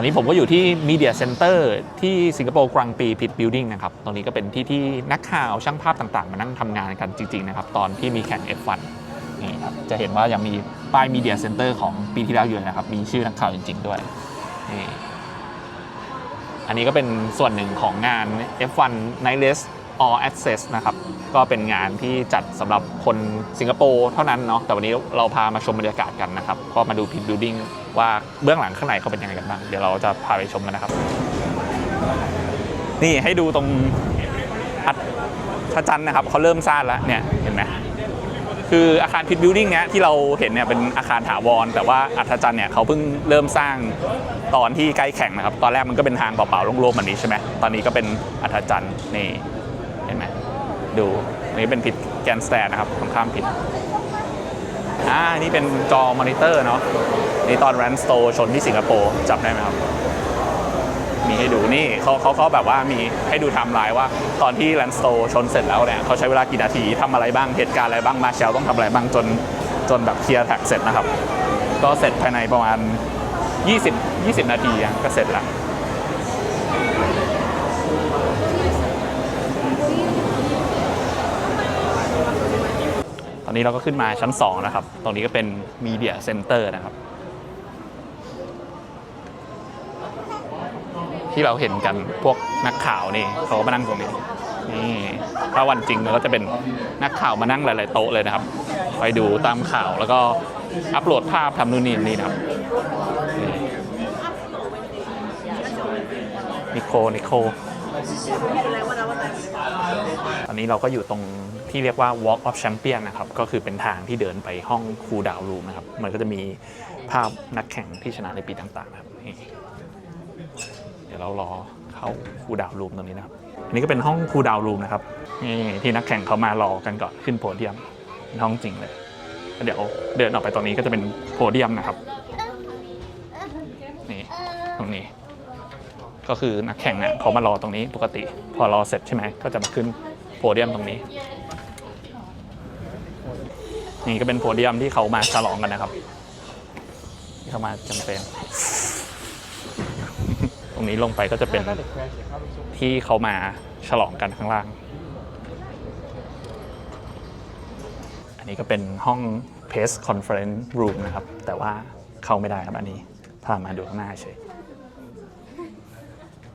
อนนี้ผมก็อยู่ที่ Media Center ที่สิงคโปร์กรังปีพิทบิลดิ่งนะครับ ตรงนี้ก็เป็นที่ที่นักข่าวช่างภาพต่างๆ มานั่งทำงานกันจริง ๆ นะครับ ตอนที่มีแข่ง F1 นี่ครับ จะเห็นว่ายังมีป้าย Media Center ของปีที่แล้วอยู่นะครับ มีชื่อนักข่าวจริง ๆ ด้วย นี่ อันนี้ก็เป็นส่วนหนึ่งของงาน F1 Night Race All Access นะครับ ก็เป็นงานที่จัดสำหรับคนสิงคโปร์เท่านั้นเนาะ แต่วันนี้เราพามาชมบรรยากาศกันนะครับ ก็มาดูพิทบิลดิ้งว่าเบื้องหลังข้างในเขาเป็นยังไงกันบ้าง เดี๋ยวเราจะพาไปชมกันนะครับ นี่ให้ดูตรงอัดพระจันทร์นะครับเขาเริ่มสร้างแล้วเนี่ยเห็นไหมคืออาคารพิทบิลดิ้งเนี้ยที่เราเห็นเนี่ยเป็นอาคารถาวร แต่ว่าอัศจรรย์เนี่ยเขาเพิ่งเริ่มสร้างตอนที่ใกล้แข่งนะครับ ตอนแรกมันก็เป็นทางเปล่าๆโล่งๆแบบนี้ใช่ไหมตอนนี้ก็เป็นอัศจรรย์นี่ ดูอันนี้เป็นพิทแกนสแตนนะครับตรงข้ามพิทอ่านี่เป็นจอมอนิเตอร์เนาะนี่ตอนแรนสโตชนที่สิงคโปร์จับได้ไหมครับ มีให้ดูนี่เขาเขาเขาแบบว่ามีให้ดูไทม์ไลน์ว่าตอนที่แลนสโตชนเสร็จแล้วเนี่ยเขาใช้เวลากี่นาทีทำอะไรบ้างเหตุการณ์อะไรบ้างมาเชลต้องทำอะไรบ้างจนจนแบบเคลียร์แท็กเสร็จนะครับ ก็เสร็จภายในประมาณ 20 20 นาทีอะก็เสร็จแล้ว อนนี้เราก็ขึ้นมาชั้น 2 นะครับ ตรงนี้ก็เป็น Media Center นะครับ ที่เราเห็นกันพวกนักข่าวนี่เขาก็มานั่งตรงนี้นี่ถ้าวันจริงเราก็จะเป็นนักข่าวมานั่งหลาย ๆ โต๊ะเลยนะครับ ไปดูตามข่าวแล้วก็อัปโหลดภาพทำนู่นนี่นี่นะครับนิโคนิโคตอนนี้เราก็อยู่ตรง ที่เรียกว่า Walk of Champion นะครับ ก็คือเป็นทางที่เดินไปห้องคูลดาวน์รูมนะครับ มันก็จะมีภาพนักแข่งที่ชนะในปีต่างๆนะครับนี่เดี๋ยวเรารอเข้าคูลดาวน์รูมตรงนี้นะครับ อันนี้ก็เป็นห้องคูลดาวน์รูมนะครับนี่ที่นักแข่งเขามารอกันก่อนขึ้นโพเดียมเป็นห้องจริงเลยเดี๋ยวเดินออกไปตรงนี้ก็จะเป็นโพเดียมนะครับนี่ตรงนี้ ก็คือนักแข่งเนี่ยเขามารอตรงนี้ปกติ พอรอเสร็จใช่ไหมก็จะมาขึ้นโพเดียมตรงนี้ นี่ก็เป็นโพเดียมที่เขามาฉลองกันนะครับที่เขามาจำเป็นตรงนี้ลงไปก็จะเป็นที่เขามาฉลองกันข้างล่าง อันนี้ก็เป็นห้อง Press Conference Room นะครับ แต่ว่าเข้าไม่ได้ครับอันนี้พามาดูข้างหน้าเฉย